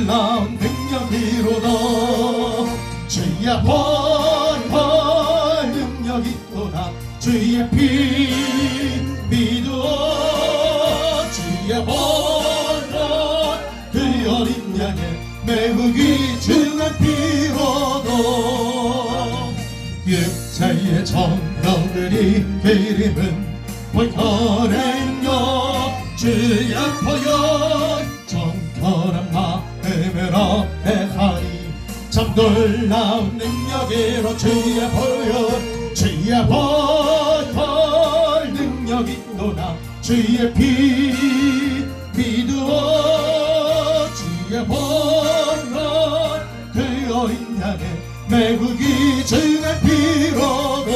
놀라운 능력이로다 주의 벌벌 능력이 또다 주의 피 믿어. 주의 벌벌 그 어린 양의 매우 귀중한 피로도. 육체의 정령들이 보혈의 능력 주의 보혈 정결한 마음을 어해하니 참 놀라운 능력이로 주의 보혈 주의 보혈 능력이 또나 주의 피 믿어 주의 보혈 그 어린 양의 매우 귀중한 피로도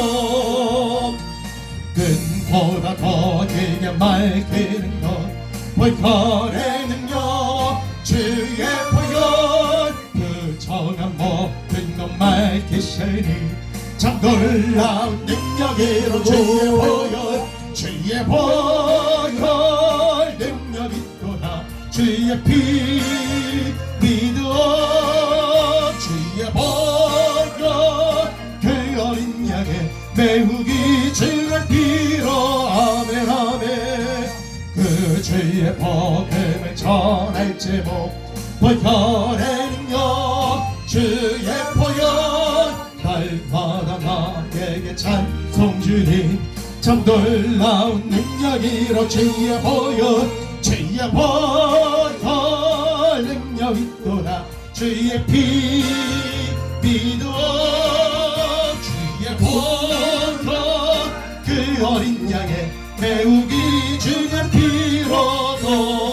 눈보다 더 길게 맑히는 것 보혈의 맑히시니 참 놀라운 능력이로 주의 보혈 주의 보혈 능력이 또나 주의 피 믿어. 주의 보혈 그 어린 양의 매우 귀중한 피로. 아멘 아멘. 그 주의 복음을 전할 제목 보혈의 나에게 찬송 주님 참 놀라운 능력이로 주의 보혈 주의 보혈 능력이 또나 주의 피 믿어 주의 보혈 그 어린 양의 매우 귀중한 피로도